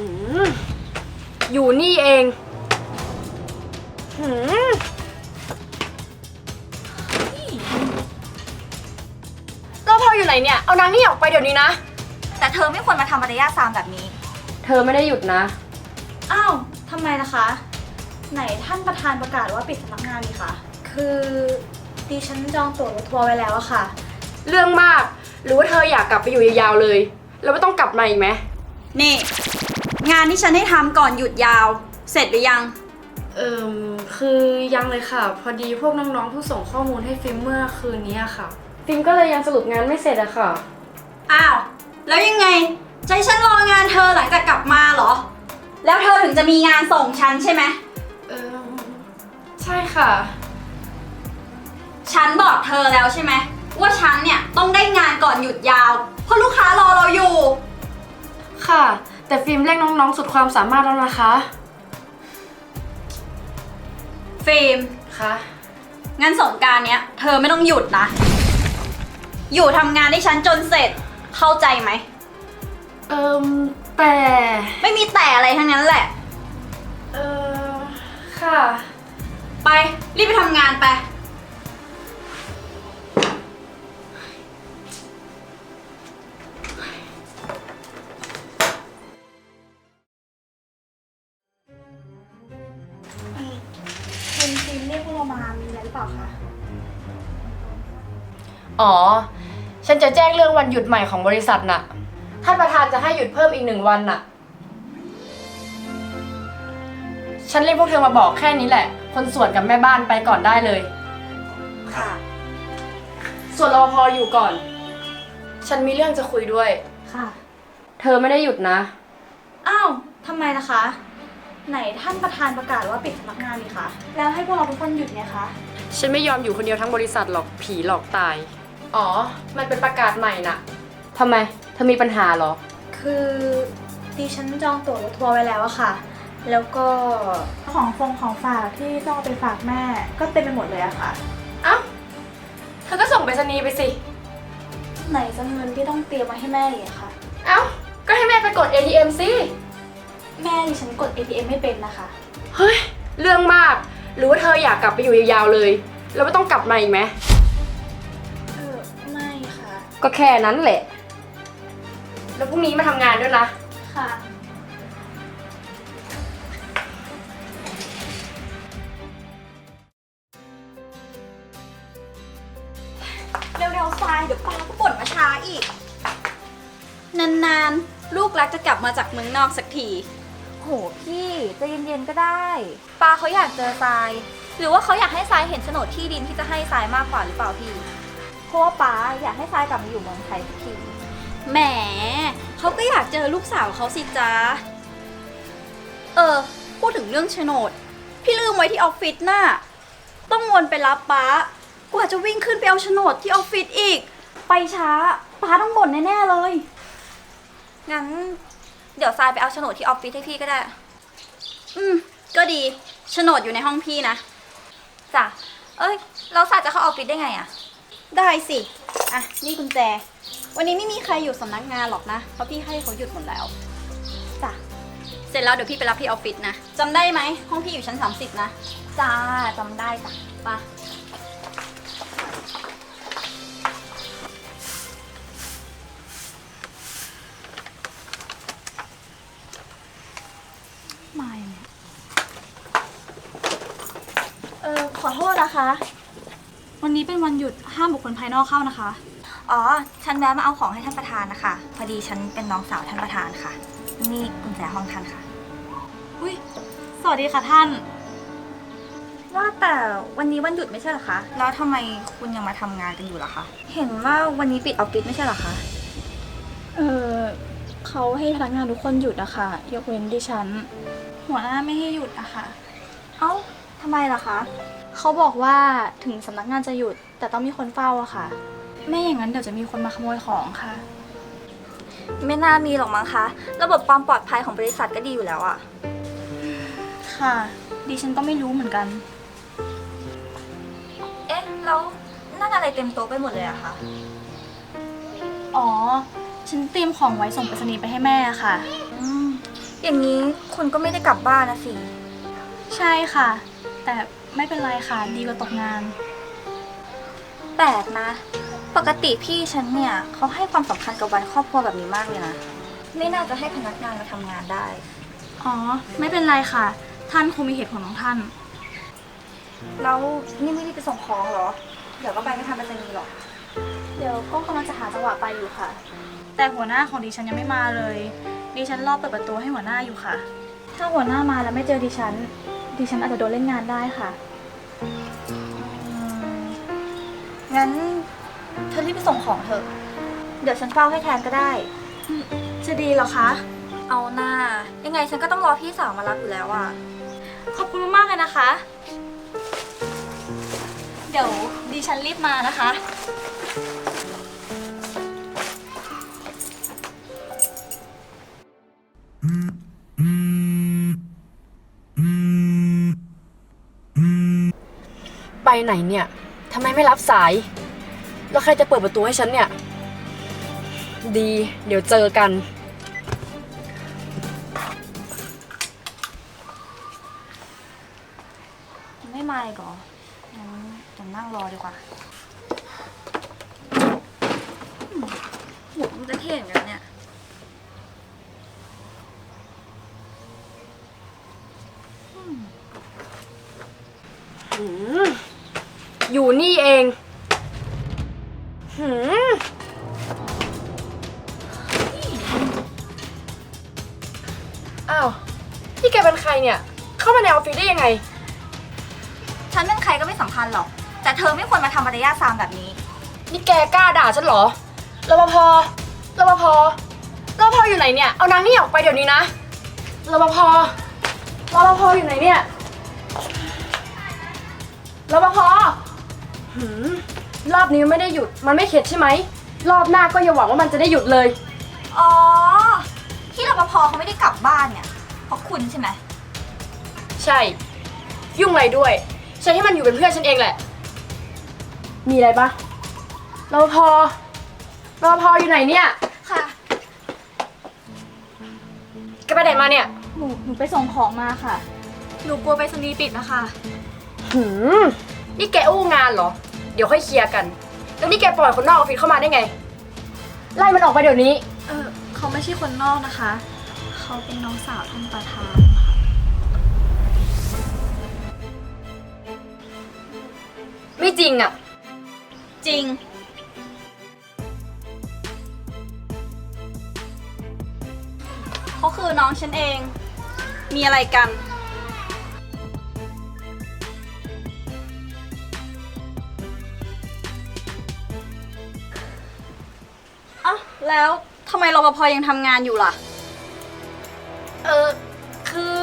หืมอยู่นี่เองหืมรปภอยู่ไหนเนี่ย เอานางนี่ออกไปเดี๋ยวนี้นะ แต่เธอไม่ควรมาทำมารยาทซามแบบนี้ เธอไม่ได้หยุดนะ อ้าวทำไมนะคะ ไหนท่านประธานประกาศว่าปิดสำนักงานนี่คะ คือดิฉันจองตั๋วรถทัวร์ไว้แล้วอะค่ะ เรื่องมาก หรือว่าเธออยากกลับไปอยู่ยาวๆเลย แล้วไม่ต้องกลับมาอีกไหม นี่ งานที่ฉันให้ทำก่อนหยุดยาว เสร็จหรือยัง เอิมคือยังเลยค่ะ พอดีพวกน้องๆเพิ่งส่งข้อมูลให้ฟิล์มเมื่อคืนนี้อะค่ะ ฟิล์มก็เลยยังสรุปงานไม่เสร็จอะค่ะ อ้าว แล้วยังไงจะให้ฉันรองานเธอหลังจากกลับมาเหรอ แล้วเธอถึงจะมีงานส่งฉันใช่ไหม เออใช่ค่ะ ฉันบอกเธอแล้วใช่ไหมว่าฉันเนี่ยต้องได้งานก่อนหยุดยาว แต่ฟิล์มเร่งน้องๆ สุดความสามารถแล้วนะคะ ฟิล์มค่ะงานสงกรารเนี้ย เธอไม่ต้องหยุดนะ อยู่ทำงานให้ฉันจนเสร็จ เข้าใจไหม เอิมแต่ ไม่มีแต่อะไรทั้งนั้นแหละ เออค่ะ ไป รีบไปทำงานไป คุณฟิล์มเรียกพวกเรามามีอะไรหรือเปล่าคะ อ๋อ ฉันจะแจ้งเรื่องวันหยุดใหม่ของบริษัทน่ะ ท่านประธานจะให้หยุดเพิ่มอีกหนึ่งวันน่ะ ฉันเรียกพวกเธอมาบอกแค่นี้แหละ คนส่วนกับแม่บ้านไปก่อนได้เลย ค่ะ ส่วนรปภอยู่ก่อน ฉันมีเรื่องจะคุยด้วย ค่ะ เธอไม่ได้หยุดนะ อ้าวทำไมนะคะ ไหนท่านประธานประกาศว่าปิดสำนักงานนี่คะ แล้วให้พวกเราทุกคนหยุดไงคะ ฉันไม่ยอมอยู่คนเดียวทั้งบริษัทหรอกผีหลอกตาย อ๋อ มันเป็นประกาศใหม่น่ะทำไม เธอมีปัญหาเหรอ คือดิฉันจองตั๋วรถทัวร์ไว้แล้วอะค่ะ แล้วก็ของฟงของฝากที่ต้องเอาไปฝากแม่ก็เต็มไปหมดเลยอะค่ะ เอ้า เธอก็ส่งไปรษณีย์ไปสิ ไหนจะเงินที่ต้องเตรียมมาให้แม่อีกอะค่ะ เอ้า ก็ให้แม่ไปกด ATM สิ แม่ดิฉันกด ATM ไม่เป็นนะคะ เฮ้ย เรื่องมาก หรือว่าเธออยากกลับไปอยู่ยาวๆเลย แล้วไม่ต้องกลับมาอีกไหม เออ ไม่ค่ะ ก็แค่นั้นแหละ แล้วพรุ่งนี้มาทำงานด้วยนะ ค่ะ เร็วๆทรายเดี๋ยวป้าก็บ่นมาช้าอีก นานๆ ลูกรักจะกลับมาจากเมืองนอกสักที โหพี่ใจะเย็นๆก็ได้ปาเขาอยากเจอทราย หรือว่าเขาอยากให้ทรายเห็นโฉนดที่ดินที่จะให้ทรายมากกว่าหรือเปล่าพี่เพราะว่าป้าอยากให้ทรายกลับมาอยู่เมืองไทยสักทีแหมเขาก็อยากเจอลูกสาวเขาสิจ้าเออ พูดถึงเรื่องโฉนด พี่ลืมไว้ที่ออฟฟิศน่ะ ต้องวนไปรับป้า กว่าจะวิ่งขึ้นไปเอาโฉนดที่ออฟฟิศอีก ไปช้า ป้าต้องบ่นแน่ ๆ เลย งั้น เดี๋ยวทรายไปเอาโฉนดที่ออฟฟิศให้พี่ก็ได้ อืม ก็ดี โฉนดอยู่ในห้องพี่นะ จ้ะ เอ้ย เราทรายจะเข้าออฟฟิศได้ไงอะได้สิ อะ นี่กุญแจ วันนี้ไม่มีใครอยู่สำนักงานหรอกนะ เพราะพี่ให้เขาหยุดหมดแล้ว จ้ะ เสร็จแล้วเดี๋ยวพี่ไปรับที่ออฟฟิศนะจำได้ไหม ห้องพี่อยู่ชั้น 30 นะ จ้าจำได้จ้ะไป คะ วันนี้เป็นวันหยุดห้ามบุคคลภายนอกเข้านะคะ อ๋อ ฉันแวะมาเอาของให้ท่านประธานนะคะ พอดีฉันเป็นน้องสาวท่านประธานค่ะ นี่กุญแจห้องท่านค่ะ อุ้ยสวัสดีค่ะท่าน ว่าแต่วันนี้วันหยุดไม่ใช่เหรอคะ แล้วทำไมคุณยังมาทำงานกันอยู่ล่ะคะ เห็นว่าวันนี้ปิดออฟฟิศไม่ใช่เหรอคะ เออเขาให้พนักงานทุกคนหยุดอะค่ะ ยกเว้นดิฉัน หัวหน้าไม่ให้หยุดอะค่ะ เอ้าทำไมล่ะคะ เขาบอกว่าถึงสำนักงานจะหยุด แต่ต้องมีคนเฝ้าอะค่ะ ไม่อย่างนั้นเดี๋ยวจะมีคนมาขโมยของค่ะ ไม่น่ามีหรอกมั้งคะ ระบบความปลอดภัยของบริษัทก็ดีอยู่แล้วอะค่ะ ดิฉันก็ไม่รู้เหมือนกัน เอ๊ะ แล้วนั่นอะไรเต็มโต๊ะไปหมดเลยอะคะอ๋อ ฉันเตรียมของไว้ส่งไปรษณีย์ไปให้แม่ค่ะ อืมอย่างนี้คุณก็ไม่ได้กลับบ้านนะสิ ใช่ค่ะ แต่ไม่เป็นไรค่ะ ดีกว่าตกงาน แปลกนะ ปกติพี่ฉันเนี่ยเขาให้ความสำคัญกับวันครอบครัวแบบนี้มากเลยนะ ไม่น่าจะให้พนักงานมาทำงานได้ อ๋อ ไม่เป็นไรค่ะ ท่านคงมีเหตุผลของท่าน แล้วนี่ไม่ได้ไปส่งของเหรอ เดี๋ยวก็ไปไม่ทันไปรษณีย์หรอก เดี๋ยวก็กำลังจะหาจังหวะไปอยู่ค่ะ แต่หัวหน้าของดิฉันยังไม่มาเลย ดิฉันรอเปิดประตูให้หัวหน้าอยู่ค่ะ ถ้าหัวหน้ามาแล้วไม่เจอดิฉัน ดิฉันอาจจะโดนเล่นงานได้ค่ะอืมงั้นเธอรีบไปส่งของเถอะ เดี๋ยวฉันเฝ้าให้แทนก็ได้ จะดีเหรอคะ เอาหน้า ยังไงฉันก็ต้องรอพี่สาวมารับอยู่แล้วอะขอบคุณมากๆเลยนะคะ เดี๋ยวดิฉันรีบมานะคะ ไปไหนเนี่ยทำไมไม่รับสาย แล้วใครจะเปิดประตูให้ฉันเนี่ย ดี เดี๋ยวเจอกันไม่มาอีกเหรองั้นจะนั่งรอดีกว่าอืมหัวมันจะเท่เหมือนกันเนี่ย อยู่นี่เองหืมอ้าวนี่แกเป็นใครเนี่ย เข้ามาในออฟฟิศได้ยังไง ฉันเป็นใครก็ไม่สำคัญหรอก แต่เธอไม่ควรมาทำมารยาทซามแบบนี้ นี่แกกล้าด่าฉันเหรอรปภรปภรปภอยู่ไหนเนี่ย เอานางนี่ออกไปเดี๋ยวนี้นะรปภรปภอยู่ไหนเนี่ยรปภ หืมรอบนี้มันไม่ได้หยุด มันไม่เข็ดใช่ไหม รอบหน้าก็อย่าหวังว่ามันจะได้หยุดเลย อ๋อ ที่รปภเขาไม่ได้กลับบ้านเนี่ยเพราะคุณใช่ไหม ใช่ ยุ่งอะไรด้วย ฉันให้มันอยู่เป็นเพื่อนฉันเองแหละ มีอะไรปะรปภรปภอยู่ไหนเนี่ย ค่ะ แกไปไหนมาเนี่ย หนูหนูไปส่งของมาค่ะ หนูกลัวไปสนีย์ปิดนะคะ หืม นี่แกอู้งานเหรอ เดี๋ยวค่อยเคลียร์กัน แล้วนี่แกปล่อยคนนอกออฟฟิศเข้ามาได้ไง ไล่มันออกไปเดี๋ยวนี้ เออเขาไม่ใช่คนนอกนะคะ เขาเป็นน้องสาวท่านประธานค่ะ ไม่จริงอะจริง เขาคือน้องฉันเอง มีอะไรกัน แล้วทำไมรปภยังทำงานอยู่ล่ะ เออคือ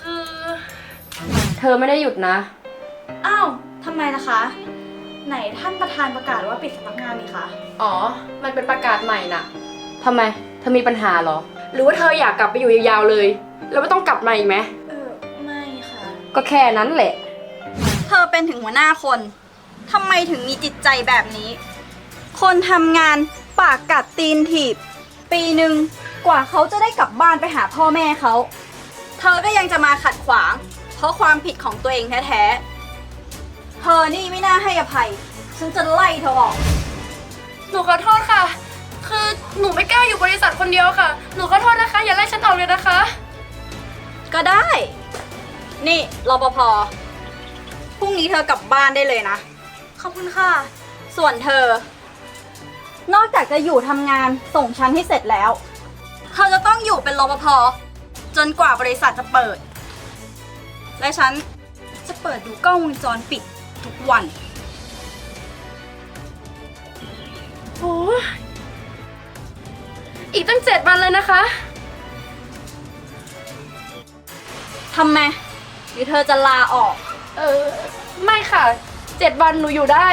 คือ เธอไม่ได้หยุดนะ อ้าวทำไมล่ะคะ ไหนท่านประธานประกาศว่าปิดสำนักงานนี่คะ อ๋อ มันเป็นประกาศใหม่น่ะทำไม เธอมีปัญหาเหรอ หรือว่าเธออยากกลับไปอยู่ยาวๆเลย แล้วไม่ต้องกลับมาอีกไหม เออ ไม่ค่ะ ก็แค่นั้นแหละ เธอเป็นถึงหัวหน้าคน ทำไมถึงมีจิตใจแบบนี้ คนทำงาน ปากกัดตีนถีบ ปีหนึ่งกว่าเขาจะได้กลับบ้านไปหาพ่อแม่เขา เธอก็ยังจะมาขัดขวาง เพราะความผิดของตัวเองแท้ๆ เธอนี่ไม่น่าให้อภัย ฉันจะไล่เธอออก หนูขอโทษค่ะ คือหนูไม่กล้าอยู่บริษัทคนเดียวค่ะ หนูขอโทษนะคะ อย่าไล่ฉันออกเลยนะคะ ก็ได้ นี่รปภพรุ่งนี้เธอกลับบ้านได้เลยนะ ขอบคุณค่ะ ส่วนเธอ นอกจากจะอยู่ทำงานส่งฉันให้เสร็จแล้ว เธอจะต้องอยู่เป็นรปภจนกว่าบริษัทจะเปิด และฉันจะเปิดดูกล้องวงจรปิดทุกวัน โอ้ยอีกตั้งเจ็ดวันเลยนะคะ ทำไมหรือเธอจะลาออก เออ ไม่ค่ะ เจ็ดวันหนูอยู่ได้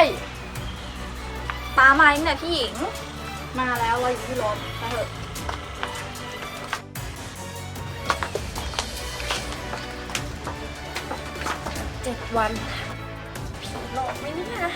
ป้ามายังเนี่ยพี่หญิง มาแล้วเราอยู่ที่รถไปเถอะเจ็ดวันหลอกไหมเนี่ย